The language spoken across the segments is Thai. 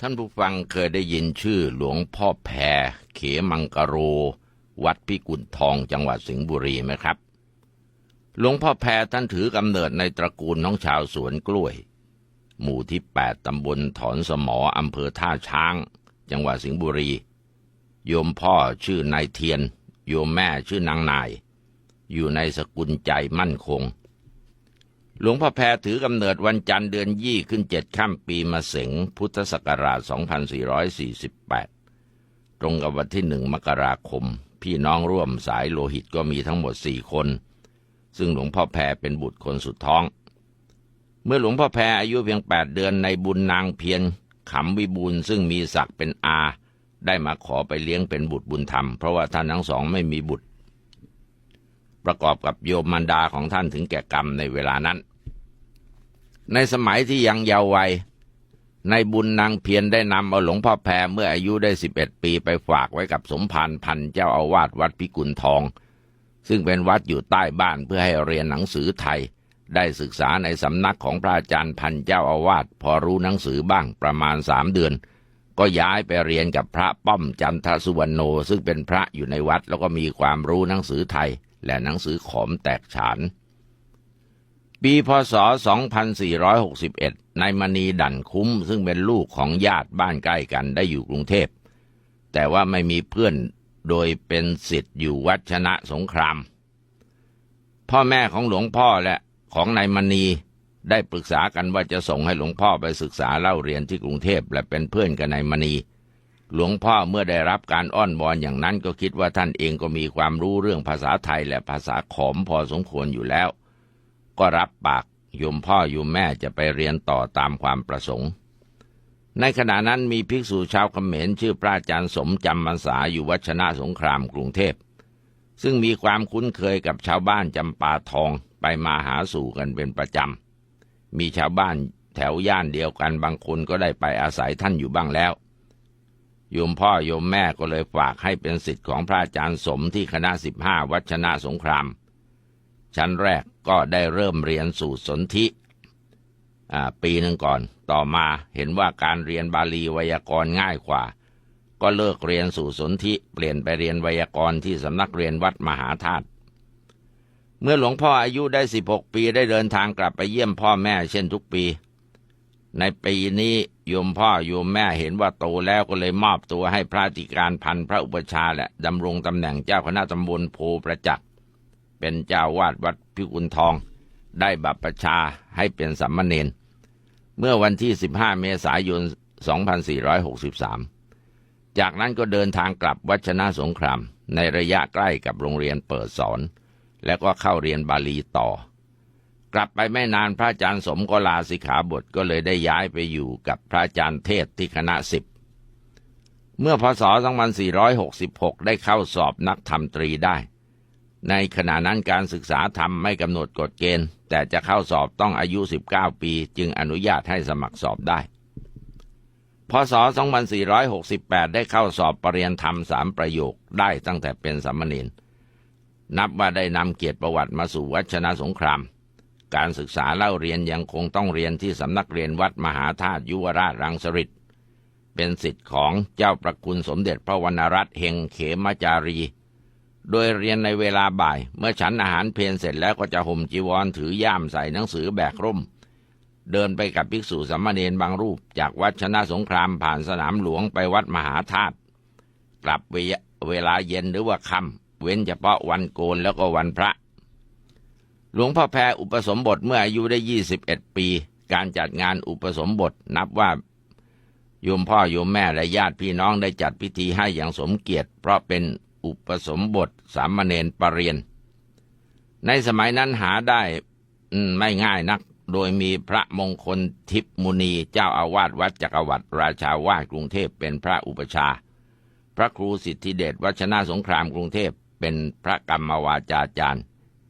ท่านผู้ฟังเคยได้ยินชื่อหลวงพ่อแพรเขมังกะโร วัดพิกุลทองจังหวัดสิงห์บุรีไหมครับ หลวงพ่อแพรท่านถือกำเนิดในตระกูลน้องชาวสวนกล้วย หมู่ที่ 8 ตำบลถอนสมออำเภอท่าช้าง จังหวัดสิงห์บุรี โยมพ่อชื่อนายเทียน โยมแม่ชื่อนางนาย อยู่ในสกุลใจมั่นคง หลวงพ่อแพรถือกำเนิดวันจันทร์เดือนยี่ขึ้นเจ็ดข้ามปีมะเสงพุทธศักราช 2448 ตรงกับวันที่หนึ่งมกราคม พี่น้องร่วมสายโลหิตก็มีทั้งหมดสี่คน ซึ่งหลวงพ่อแพรเป็นบุตรคนสุดท้อง เมื่อหลวงพ่อแพรอายุเพียงแปดเดือนในบุญนางเพียรขำวิบูลซึ่งมีศักดิ์เป็นอา ได้มาขอไปเลี้ยงเป็นบุตรบุญธรรม เพราะว่าท่านทั้งสองไม่มีบุตร ประกอบกับโยมมารดาของท่านถึงแก่กรรมในเวลานั้น ในสมัยที่ยังเยาว์วัยในบุญนางเพียรได้นำเอาหลวงพ่อแพรเมื่ออายุได้สิบเอ็ดปีไปฝากไว้กับสมภารพันเจ้าอาวาสวัดพิกุลทอง ซึ่งเป็นวัดอยู่ใต้บ้านเพื่อให้เรียนหนังสือไทย ได้ศึกษาในสำนักของพระอาจารย์พันเจ้าอาวาสพอรู้หนังสือบ้างประมาณสามเดือน ก็ย้ายไปเรียนกับพระป้อมจันทสุวรรณโนซึ่งเป็นพระอยู่ในวัดแล้วก็มีความรู้หนังสือไทย และหนังสือขอมแตกฉาน ปีพศ 2461 นายมณีดั่นคุ้มซึ่งเป็นลูกของญาติบ้านใกล้กันได้อยู่กรุงเทพ แต่ว่าไม่มีเพื่อนโดยเป็นสิทธิ์อยู่วัชนะสงคราม พ่อแม่ของหลวงพ่อและของนายมณีได้ปรึกษากันว่าจะส่งให้หลวงพ่อไปศึกษาเล่าเรียนที่กรุงเทพและเป็นเพื่อนกับนายมณี หลวงพ่อเมื่อได้รับการอ้อนวอนอย่างนั้นก็คิดว่าท่านเองก็มีความรู้เรื่องภาษาไทยและภาษาขอมพอสมควรอยู่แล้ว ก็รับปากยมพ่อยมแม่จะไปเรียนต่อตามความประสงค์ ในขณะนั้นมีภิกษุชาวเขมรชื่อพระอาจารย์สมจำพรรษาอยู่วัชนะสงครามกรุงเทพ ซึ่งมีความคุ้นเคยกับชาวบ้านจำปาทองไปมาหาสู่กันเป็นประจำ มีชาวบ้านแถวย่านเดียวกันบางคนก็ได้ไปอาศัยท่านอยู่บ้างแล้วโยมพ่อโยมแม่ก็เลยฝากให้เป็นสิทธิ์ของพระอาจารย์สมที่คณะสิบห้าวัชนะสงคราม ชั้นแรก ก็ได้เริ่มเรียนสู่สนธิปีหนึ่งก่อน ต่อมาเห็นว่าการเรียนบาลีไวยากรณ์ง่ายกว่า ก็เลิกเรียนสู่สนธิเปลี่ยนไปเรียนไวยากรณ์ที่สำนักเรียนวัดมหาธาตุเมื่อหลวงพ่ออายุได้ 16 ปีได้เดินทางกลับไปเยี่ยมพ่อแม่เช่นทุกปี ในปีนี้โยมพ่อโยมแม่เห็นว่าโตแล้วก็เลยมอบตัวให้พระติการพันพระอุปชาและดำรงตำแหน่งเจ้าคณะตำบลโพประจักษ เป็นเจ้าวาดวัดพิกุลทอง ได้บัพประชาให้เป็นสัมมเนนเมื่อวันที่ 15 เมษายน 2463 จากนั้นก็เดินทางกลับวัชนะสงคราม ในระยะใกล้กับโรงเรียนเปิดสอน แล้วก็เข้าเรียนบาลีต่อ กลับไปไม่นานพระอาจารย์สมก็ลาสิกขาบทก็เลยได้ย้ายไปอยู่กับพระอาจารย์เทศที่คณะสิบเมื่อพศ 2466 ได้เข้าสอบนักธรรมตรีได้ ในขณะนั้นการศึกษาธรรมไม่กำหนดกฎเกณฑ์ แต่จะเข้าสอบต้องอายุ 19 ปี จึงอนุญาตให้สมัครสอบได้ พศ 2468 ได้เข้าสอบปรริญญาธรรมสามประโยคได้ตั้งแต่เป็นสามเณรนับว่าได้นำเกียรติประวัติมาสู่วัชนะสงคราม การศึกษาเล่าเรียนยังคงต้องเรียนที่สำนักเรียนวัดมหาธาตุยุวราชรังสฤษฎ์เป็นสิทธิ์ของเจ้าประคุณสมเด็จพระวรรณรัตน์เฮงเขมจารี โดยเรียนในเวลาบ่าย เมื่อฉันอาหารเพลนเสร็จแล้วก็จะห่มจีวรถือย่ามใส่หนังสือแบกร่ม เดินไปกับภิกษุสามเณรบางรูป จากวัดชนะสงครามผ่านสนามหลวงไปวัดมหาธาตุกลับเวเวลาเย็นหรือว่าค่ำเว้นเฉพาะวันโกนแล้วก็วันพระ หลวงพ่อแพรอุปสมบทเมื่ออายุได้ 21 ปี การจัดงานอุปสมบทนับว่าโยมพ่อโยมแม่และญาติพี่น้องได้จัดพิธีให้อย่างสมเกียรติ เพราะเป็น อุปสมบทสามเณรปรริยน ในสมัยนั้นหาได้ไม่ง่ายนัก โดยมีพระมงคลทิพมุนีเจ้าอาวาสวัดจักรวรรดิราชาวาสกรุงเทพเป็นพระอุปชา พระครูสิทธิเดชวัชนาสงครามกรุงเทพเป็นพระกรรมวาจาจารย์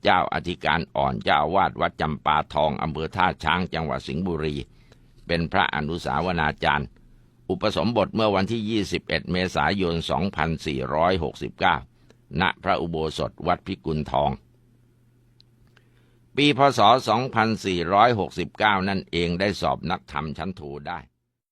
เจ้าอธิการอ่อนเจ้าอาวาสวัดจำปาทองอำเภอท่าช้างจังหวัดสิงห์บุรี เป็นพระอนุสาวนาจารย์ อุปสมบทเมื่อวันที่ 21 เมษายน 2469 ณ พระอุโบสถวัดพิกุลทอง ปีพศ 2469 นั่นเองได้สอบนักธรรมชั้นโทได้